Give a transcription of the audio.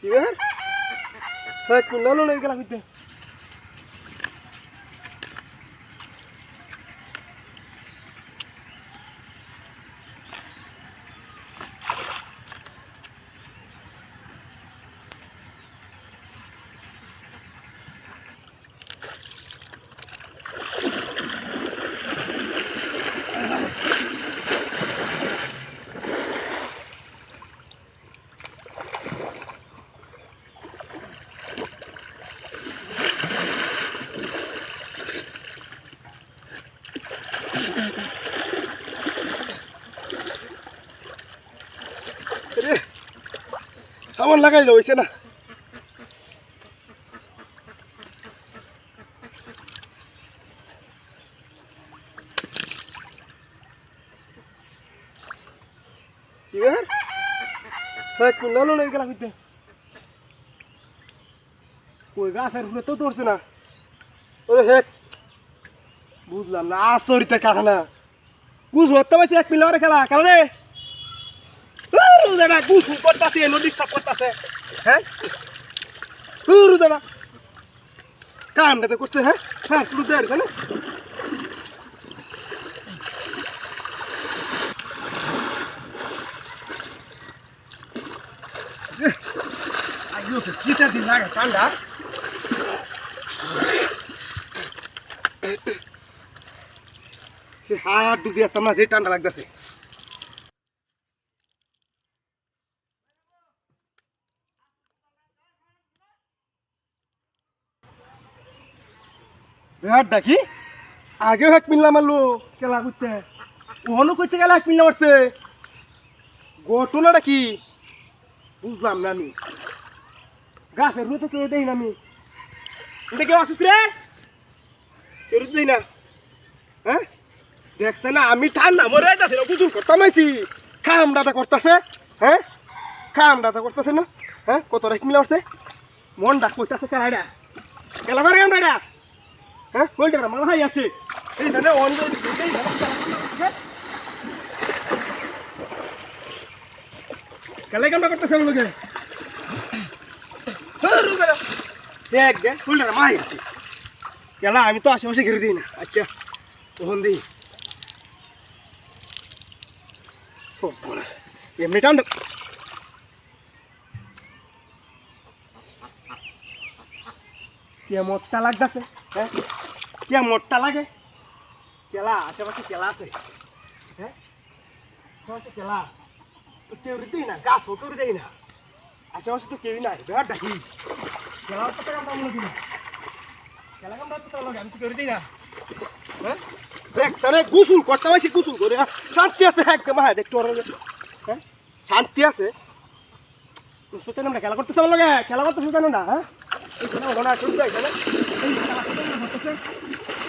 কি বে হ্যাঁ কুন্ডালো নেই গেলা সাবান লাগাইলো, হইছে না? বে হ্যাঁ কুন্ডালো নেই গেলা বিদ্যে কই, গাছের উপরে তো ধরছে না। ওরে হেক, বুঝলাম না আসরিতে কাটা না। বুঝ হতে পারছি এক মিলে খেলা খেলা রে। উরু দাদা গুসু করতেছে নদী সাপ করতেছে হ্যাঁ? উরু দাদা। কামটাতে করছে হ্যাঁ? হ্যাঁ শুরু দেয় না আইও সে চিটা দিন লাগে ঠান্ডা সে হাত ডুব দিয়ে তোমার যে ঠান্ডা লাগতেছে। বিরাট ডাকি আগেও এক মিল্লা মারলো, খেলা করতে। ওহনও করতে গেলে এক মিল্লা মারছে। ঘটনাটা কি? বুঝলাম না আমি। গাছের রুতে কেউ দেই না আমি। এটা কেউ আসুস রে? কেউ দেই না। হ্যাঁ? দেখছে না, আমি ঠান্ডা মরে যাচ্ছে না বুঝুন করতাম আইছি খাম দাদা করতেছে হ্যাঁ? খাম দাদা করতেছে না হ্যাঁ? কত রেখ মিলা উঠছে মন ডাক করতেছে খেলা করে কেমন এটা? হ্যাঁ বলতে না মাথা হাই আছে। এই ধরনের অন্ধ খেলা কেমন করতেছে আমার লোকে? দেখ দেখ, বলতে না মাই আছে। খেলা, আমি তো আশেপাশে ঘিরে দিই না। আচ্ছা তখন দিই। এমনি ঠান্ডা কেমনটা লাগতেছে? হ্যাঁ কেমনটা লাগে। কেলা, আশেপাশে কেলা আছে। হ্যাঁ আশেপাশে কেলা। তো কেউ দিই না গাছ ও কেউ দেই না। আশেপাশে তো কেউই নাই বেড়া ডাকি কেলা তো টাকা দিই না কেলা কাম তো লাগে আমি তো কেউ দিই না। হ্যাঁ দেখ সারে গুসুল করতে পারছি গুসুল করে? শান্তি আছে একদম হ্যাঁ দেখতে হ্যাঁ শান্তি আছে। সুতরাং আমরা খেলা করতেছে আমার লগে খেলা করতে সুতরাং না হ্যাঁ এই খেলা এখানে Thank you.